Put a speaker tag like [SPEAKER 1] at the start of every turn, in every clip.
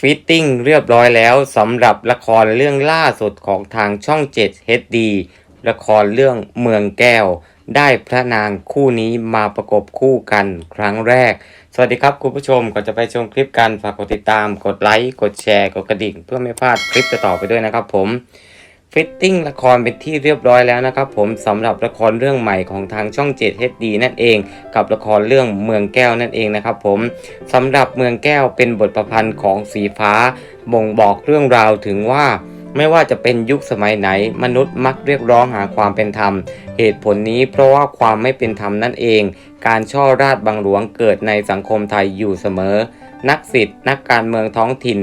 [SPEAKER 1] ฟิตติ้งเรียบร้อยแล้วสำหรับละครเรื่องล่าสุดของทางช่อง 7 HD ละครเรื่องเมืองแก้ว ได้พระนางคู่นี้มาประกบคู่กันครั้งแรก สวัสดีครับคุณผู้ชมก่อนจะไปชมคลิปกันฝากกดติดตาม กดไลค์ กดแชร์ กดกระดิ่ง เพื่อไม่พลาดคลิปต่อไปด้วยนะครับผม ฟิตติ้งละครเป็นที่เรียบร้อยแล้วนะครับผมสำหรับละครเรื่องใหม่ของทางช่อง 7 HD นั่นเอง กับละครเรื่องเมืองแก้วนั่นเองนะครับผมสำหรับเมืองแก้วเป็นบทประพันธ์ของสีฟ้า บ่งบอกเรื่องราวถึงว่าไม่ว่าจะเป็นยุคสมัยไหน มนุษย์มักเรียกร้องหาความเป็นธรรม เหตุผลนี้เพราะว่าความไม่เป็นธรรมนั่นเอง การช่อราชบังหลวงเกิดในสังคมไทยอยู่เสมอ นักสิทธิ์นักการเมืองท้องถิ่น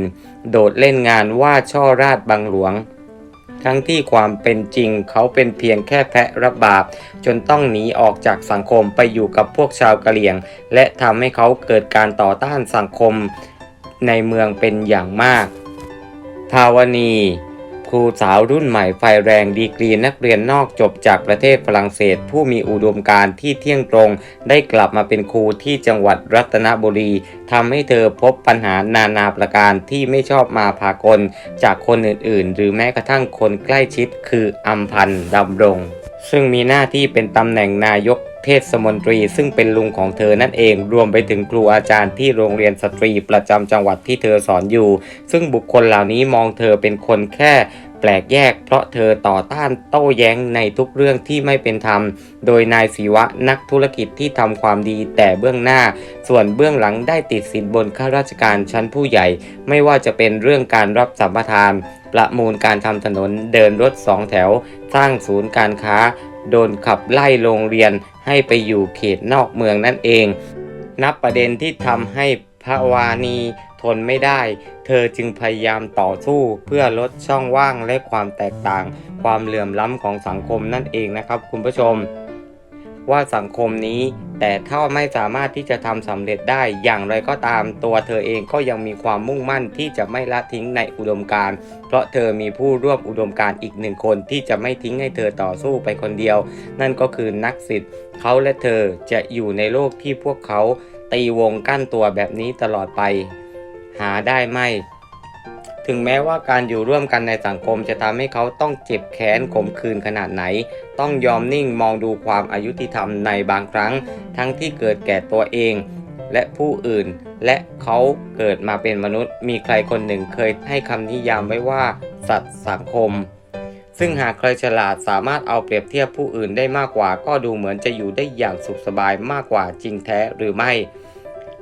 [SPEAKER 1] โดดเล่นงานว่าช่อราชบังหลวง ทั้งที่ความเป็นจริงเขาเป็นเพียงแค่แพะรับบาป จนต้องหนีออกจากสังคมไปอยู่กับพวกชาวกะเหรี่ยง และทำให้เขาเกิดการต่อต้านสังคมในเมืองเป็นอย่างมาก ภาวณี รูสาวรุ่นใหม่ไฟแรงดีกรีนักเรียนนอกจบจากประเทศฝรั่งเศส ผู้มีอุดมการณ์ที่เที่ยงตรง ได้กลับมาเป็นครูที่จังหวัดรัตนบุรีทำให้เธอพบปัญหานานาประการที่ไม่ชอบมาพากล จากคนอื่นๆ หรือแม้กระทั่งคนใกล้ชิดคืออัมพันธ์ดำรง ซึ่งมีหน้าที่เป็นตำแหน่งนายกเทศมนตรีซึ่งเป็นลุงของเธอนั่นเองรวมไปถึงครูอาจารย์ที่โรงเรียนสตรีประจำจังหวัดที่เธอสอนอยู่ ซึ่งบุคคลเหล่านี้มองเธอเป็นคนแค่ ปลกแยก เพราะเธอต่อต้านโต้แย้งในทุกเรื่องที่ไม่เป็นธรรม โดยนายศิวะนักธุรกิจที่ทำความดีแต่เบื้องหน้า ส่วนเบื้องหลังได้ติดสินบนข้าราชการชั้นผู้ใหญ่ ไม่ว่าจะเป็นเรื่องการรับสัมปทาน ประมูลการทำถนนเดินรถสองแถว สร้างศูนย์การค้า โดนขับไล่โรงเรียนให้ไปอยู่เขตนอกเมืองนั่นเอง นับประเด็นที่ทำให้ พระวานีทนไม่ได้ เธอจึงพยายามต่อสู้เพื่อลดช่องว่างและความแตกต่าง ความเหลื่อมล้ำของสังคมนั่นเองนะครับ คุณผู้ชม ว่าสังคมนี้ แต่ถ้าไม่สามารถที่จะทำสำเร็จได้อย่างไรก็ตาม ตัวเธอเองก็ยังมีความมุ่งมั่นที่จะไม่ละทิ้งในอุดมการณ์ เพราะเธอมีผู้ร่วมอุดมการณ์อีกหนึ่งคนที่จะไม่ทิ้งให้เธอต่อสู้ไปคนเดียว นั่นก็คือนักสิทธิ์เขาและเธอจะอยู่ในโลกที่พวกเขา ตีวงกั้นตัวแบบนี้ตลอดไป หาได้ไม่ ถึงแม้ว่าการอยู่ร่วมกันในสังคมจะทำให้เขาต้องเจ็บแค้นขมขื่นขนาดไหน ต้องยอมนิ่งมองดูความอายุติธรรมในบางครั้ง ทั้งที่เกิดแก่ตัวเอง และผู้อื่น และเขาเกิดมาเป็นมนุษย์ มีใครคนหนึ่งเคยให้คำนิยามไว้ว่า สัตว์สังคมซึ่งหากใครฉลาดสามารถเอาเปรียบเทียบผู้อื่นได้มากกว่า ก็ดูเหมือนจะอยู่ได้อย่างสุขสบายมากกว่าจริงแท้หรือไม่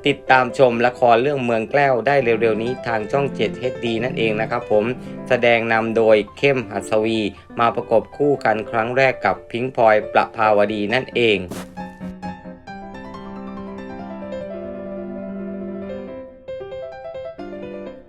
[SPEAKER 1] ติดตามชมละครเรื่องเมืองแก้วได้เร็วๆนี้ทางช่อง 7 HD นั่นเองนะครับผมแสดงนำโดยเข้มหัสวี มาประกบคู่กันครั้งแรกกับพิงพลอยประภาวดีนั่นเอง